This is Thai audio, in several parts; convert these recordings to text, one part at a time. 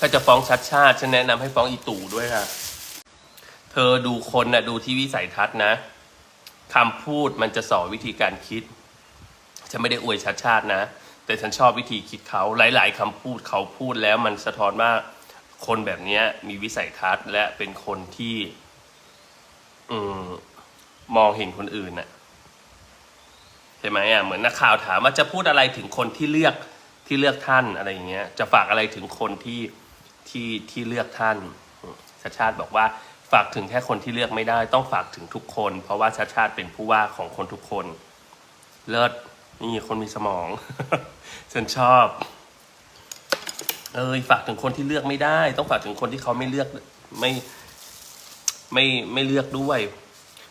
ถ้าจะฟ้องชัดชาติฉันแนะนำให้ฟ้องอีตู่ด้วยค่ะ เธอดูคนนะดูที่วิสัยทัศน์นะคำพูดมันจะสอนวิธีการคิด ฉันไม่ได้อวยชัดชาตินะ แต่ฉันชอบวิธีคิดเขาหลาย ๆคำพูดเขาพูดแล้วมันสะท้อนว่าคนแบบเนี้ยมีวิสัยทัศน์และเป็นคนที่ อืมมองเห็นคนอื่นน่ะใช่ไหมอะเหมือนนักข่าวถามว่าจะพูดอะไรถึงคนที่เลือกที่เลือกท่านอะไรอย่างเงี้ย จะฝากอะไรถึงคนที่ ที่ที่เลือกท่านชาติชาติบอกว่าฝากถึงแค่คนที่เลือกไม่ได้ ต้องฝากถึงทุกคน เพราะว่าชาติชาติเป็นผู้ว่าของคนทุกคน เลิศนี่คนมีสมองฉันชอบเอ้ยฝากถึงคนที่เลือกไม่ได้ ต้องฝากถึงคนที่เขาไม่เลือกไม่ไม่ไม่เลือกด้วย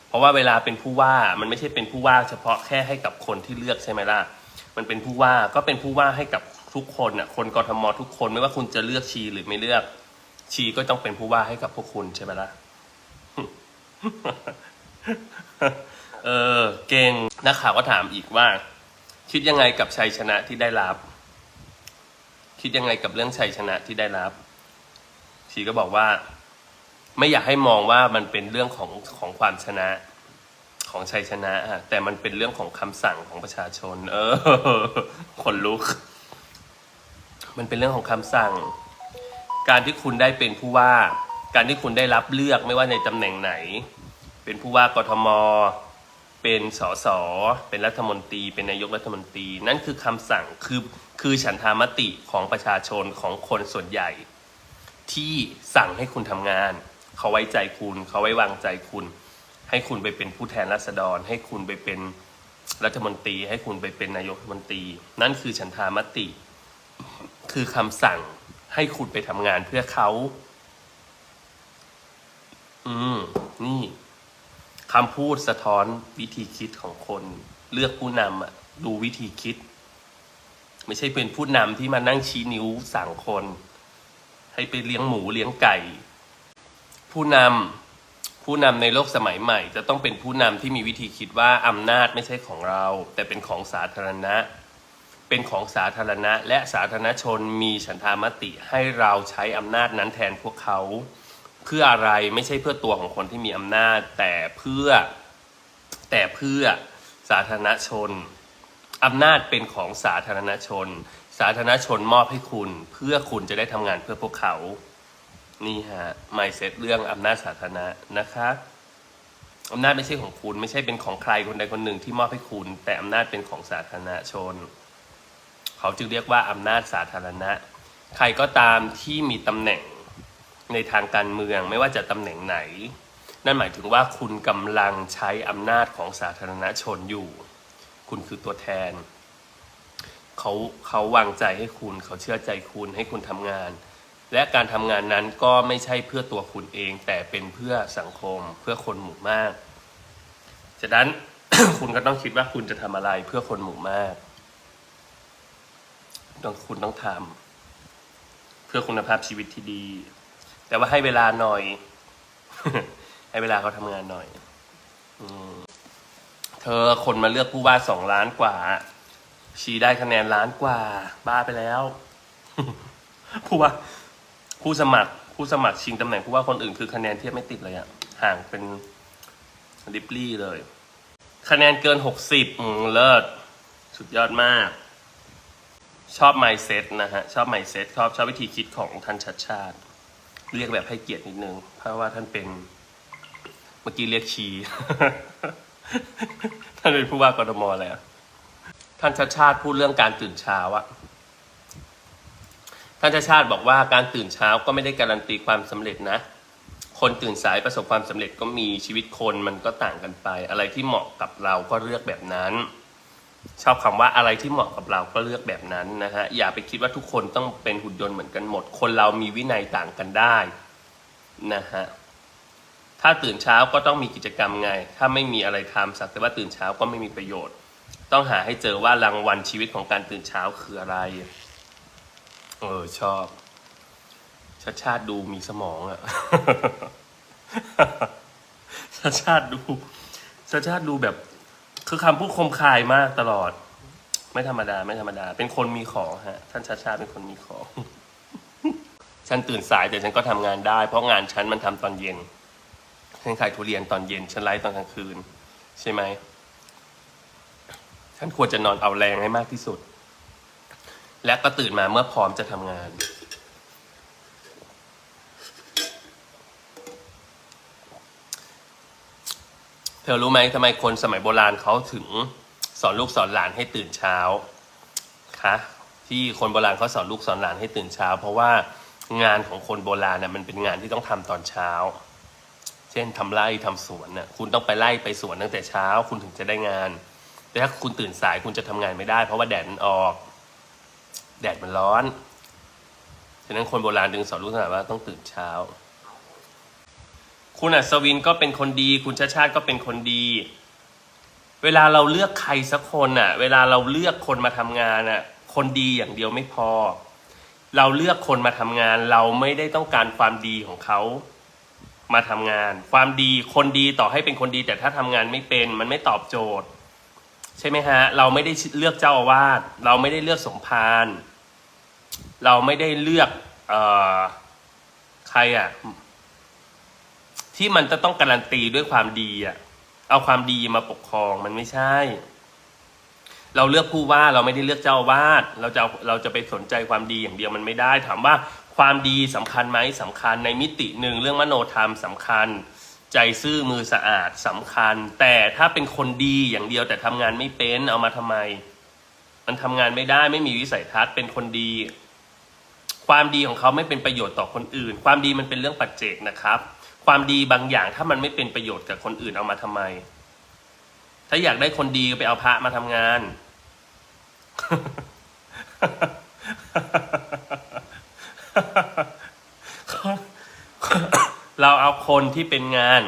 เพราะว่าเวลาเป็นผู้ว่ามันไม่ใช่เป็นผู้ว่า เฉพาะแค่ให้กับคนที่เลือกใช่ไหมล่ะมันเป็นผู้ว่าก็เป็นผู้ว่าให้กับ ทุกคนอะคนกทมทุกคนไม่ว่าคุณจะเลือกชีหรือไม่เลือก ชีก็ต้องเป็นผู้ว่าให้กับพวกคุณใช่ไหมล่ะเออเก่งนักข่าวก็ถามอีกว่า คิดยังไงกับชัยชนะที่ได้รับ คิดยังไงกับเรื่องชัยชนะที่ได้รับ ชีก็บอกว่า ไม่อยากให้มองว่ามันเป็นเรื่องของของความชนะของชัยชนะอะแต่มันเป็นเรื่องของคำสั่งของประชาชน เออคนลุก มันเป็นเรื่องของคำสั่ง การที่คุณได้เป็นผู้ว่า การที่คุณได้รับเลือกไม่ว่าในตำแหน่งไหน เป็นผู้ว่ากทม เป็นสส เป็นรัฐมนตรี เป็นนายกรัฐมนตรี นั่นคือคำสั่ง คือ คือฉันทามติของประชาชนของคนส่วนใหญ่ ที่สั่งให้คุณทำงาน เขาไว้ใจคุณ เขาไว้วางใจคุณ ให้คุณไปเป็นผู้แทนราษฎร ให้คุณไปเป็นรัฐมนตรี ให้คุณไปเป็นนายกรัฐมนตรี นั่นคือฉันทามติ คือคำสั่งให้คุณไปทำงานเพื่อเขา อืม นี่คำพูดสะท้อนวิธีคิดของคนเลือกผู้นำอะดูวิธีคิด ไม่ใช่เป็นผู้นำที่มานั่งชี้นิ้วสั่งคน ให้ไปเลี้ยงหมูเลี้ยงไก่ ผู้นำผู้นำในโลกสมัยใหม่ จะต้องเป็นผู้นำที่มีวิธีคิดว่าอำนาจไม่ใช่ของเรา แต่เป็นของสาธารณะ เป็นของสาธารณะ และสาธารณชนมีฉันทามติให้เราใช้อำนาจนั้นแทนพวกเขา เพื่ออะไรไม่ใช่เพื่อตัวของคนที่มีอำนาจ แต่เพื่อแต่เพื่อสาธารณชนอำนาจเป็นของสาธารณชน สาธารณชนมอบให้คุณ เพื่อคุณจะได้ทำงานเพื่อพวกเขา นี่ฮะไม่เซตเรื่องอำนาจสาธารณะนะคะอำนาจไม่ใช่ของคุณ ไม่ใช่เป็นของใครคนใดคนหนึ่งที่มอบให้คุณ แต่อำนาจเป็นของสาธารณชน เขาจึงเรียกว่าอำนาจสาธารณะ ใครก็ตามที่มีตำแหน่งในทางการเมืองไม่ว่าจะตำแหน่งไหน นั่นหมายถึงว่าคุณกำลังใช้อำนาจของสาธารณชนอยู่ คุณคือตัวแทน เขาเขาวางใจให้คุณ เขาเชื่อใจคุณให้คุณทำงาน และการทำงานนั้นก็ไม่ใช่เพื่อตัวคุณเอง แต่เป็นเพื่อสังคมเพื่อคนหมู่มาก ฉะนั้นคุณก็ต้องคิดว่าคุณจะทำอะไรเพื่อคนหมู่มาก ต้องคุณต้องทำเพื่อคุณภาพชีวิตที่ดี แต่ว่าให้เวลาหน่อย ให้เวลาเขาทำงานหน่อยอเธอคนมาเลือกผู้ว่าสองล้านกว่า ชีได้คะแนนล้านกว่า บ้าไปแล้ว ผู้ว่า ผู้สมัคร ผู้สมัครชิงตำแหน่งผู้ว่าคนอื่นคือคะแนนเทียบไม่ติดเลยอะห่างเป็นดิปลี่เลย คะแนนเกินหกสิบเลิศ สุดยอดมาก ชอบไมเซ็ตนะฮะ ชอบไมเซ็ตชอบชอบวิธีคิดของท่านชัดชาติ เรียกแบบให้เกียรตินิดนึง เพราะว่าท่านเป็นเมื่อกี้เรียกชี ท่านเป็นผู้ว่ากทมแล้ว ท่านชัดชาติพูดเรื่องการตื่นเช้าอะท่านชัดชาติบอกว่าการตื่นเช้าก็ไม่ได้การันตีความสำเร็จนะ คนตื่นสายประสบความสำเร็จก็มีชีวิตคนมันก็ต่างกันไป อะไรที่เหมาะกับเราก็เลือกแบบนั้น ชอบคำว่าอะไรที่เหมาะกับเราก็เลือกแบบนั้นนะฮะอย่าไปคิดว่าทุกคนต้องเป็นหุ่นยนต์เหมือนกันหมด คนเรามีวินัยต่างกันได้นะฮะถ้าตื่นเช้าก็ต้องมีกิจกรรมไง ถ้าไม่มีอะไรทำสักแต่ว่าตื่นเช้าก็ไม่มีประโยชน์ ต้องหาให้เจอว่ารางวัลชีวิตของการตื่นเช้าคืออะไร เออชอบชาติชาติดูมีสมองอะชาติชาติดูชาติชาติดูแบบ คือคำพูดคมคายมากตลอด ไม่ธรรมดาไม่ธรรมดา เป็นคนมีของฮะ ท่านชาชาเป็นคนมีของ ฉันตื่นสายแต่ฉันก็ทำงานได้ เพราะงานฉันมันทำตอนเย็นฉันขายทุเรียนตอนเย็น ฉันไลฟ์ตอนกลางคืน ใช่ไหมฉันควรจะนอนเอาแรงให้มากที่สุด และก็ตื่นมาเมื่อพร้อมจะทำงาน เธอรู้ไหมทำไมคนสมัยโบราณเขาถึงสอนลูกสอนหลานให้ตื่นเช้าคะที่คนโบราณเขาสอนลูกสอนหลานให้ตื่นเช้า เพราะว่างานของคนโบราณเนี่ยมันเป็นงานที่ต้องทำตอนเช้า เช่นทำไร่ทำสวนน่ะคุณต้องไปไล่ไปสวนตั้งแต่เช้า คุณถึงจะได้งาน แต่ถ้าคุณตื่นสายคุณจะทำงานไม่ได้ เพราะว่าแดดมันออก แดดมันร้อนฉะนั้นคนโบราณดึงสอนลูกสอนหลานว่าต้องตื่นเช้า คุณอัศวินก็เป็นคนดี คุณชาชาติก็เป็นคนดี เวลาเราเลือกใครสักคนน่ะ เวลาเราเลือกคนมาทำงานน่ะ คนดีอย่างเดียวไม่พอ เราเลือกคนมาทำงาน เราไม่ได้ต้องการความดีของเขามาทำงาน ความดีคนดีต่อให้เป็นคนดี แต่ถ้าทำงานไม่เป็น มันไม่ตอบโจทย์ ใช่ไหมฮะ เราไม่ได้เลือกเจ้าอาวาสเราไม่ได้เลือกสมภารเราไม่ได้เลือกเอ่อใครอะ ที่มันจะต้องการันตีด้วยความดีอะเอาความดีมาปกครองมันไม่ใช่ เราเลือกผู้ว่าเราไม่ได้เลือกเจ้าวาสเราจะเอาเราจะไปสนใจความดีอย่างเดียวมันไม่ได้ ถามว่าความดีสำคัญไหมสำคัญในมิติหนึ่งเรื่องมโนธรรมสำคัญ ใจซื่อมือสะอาดสำคัญ แต่ถ้าเป็นคนดีอย่างเดียวแต่ทำงานไม่เป็นเอามาทำไม มันทำงานไม่ได้ไม่มีวิสัยทัศน์เป็นคนดี ความดีของเขาไม่เป็นประโยชน์ต่อคนอื่น ความดีมันเป็นเรื่องปัจเจกนะครับ ความดีบางอย่างถ้ามันไม่เป็นประโยชน์กับคนอื่นเอามาทำไม ถ้าอยากได้คนดีก็ไปเอาพระมาทำงาน เราเอาคนที่เป็นงาน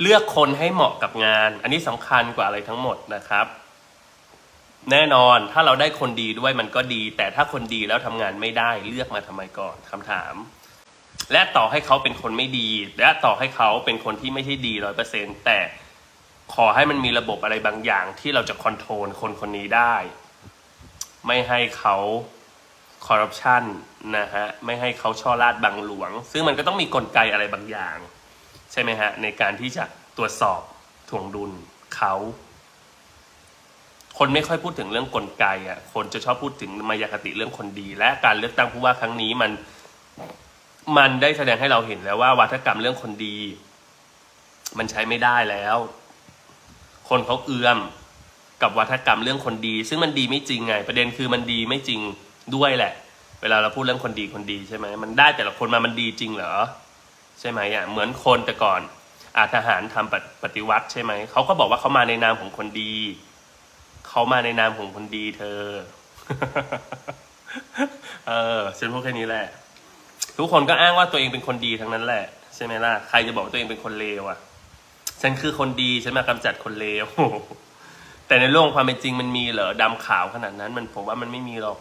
เลือกคนให้เหมาะกับงาน อันนี้สำคัญกว่าอะไรทั้งหมดนะครับ แน่นอนถ้าเราได้คนดีด้วยมันก็ดี แต่ถ้าคนดีแล้วทำงานไม่ได้เลือกมาทำไมก่อนคำถาม และต่อให้เขาเป็นคนไม่ดี และต่อให้เขาเป็นคนที่ไม่ใช่ดีร้อยเปอร์เซ็นแต่ขอให้มันมีระบบอะไรบางอย่างที่เราจะคอนโทรลคนคนนี้ได้ ไม่ให้เขาคอร์รัปชันนะฮะ ไม่ให้เขาช่อราดบังหลวง ซึ่งมันก็ต้องมีกลไกอะไรบางอย่าง ใช่ไหมฮะ ในการที่จะตรวจสอบถ่วงดุลเขา คนไม่ค่อยพูดถึงเรื่องกลไกอะ คนจะชอบพูดถึงมายาคติเรื่องคนดี และการเลือกตั้งผู้ว่าครั้งนี้มัน มันได้แสดงให้เราเห็นแล้วว่าวัฒกรรมเรื่องคนดี มันใช้ไม่ได้แล้ว คนเขาเอื้อมกับวัฒกรรมเรื่องคนดี ซึ่งมันดีไม่จริงไง ประเด็นคือมันดีไม่จริงด้วยแหละ เวลาเราพูดเรื่องคนดีคนดีใช่ไหมมันได้แต่ละคนมามันดีจริงเหรอใช่ไหมอะเหมือนคนแต่ก่อนอาทหารทำปฏิปฏิวัติใช่ไหมเขาก็บอกว่าเขามาในนามของคนดีเขามาในนามของคนดีเธอ เออฉันพูดแค่นี้แหละ ทุกคนก็อ้างว่าตัวเองเป็นคนดีทั้งนั้นแหละ ใช่ไหมล่ะ ใครจะบอกว่าตัวเองเป็นคนเลวอะ ฉันคือคนดีฉันมากำจัดคนเลวแต่ในโลกความเป็นจริงมันมีเหรอดำขาวขนาดนั้นมันผมว่ามันไม่มีหรอก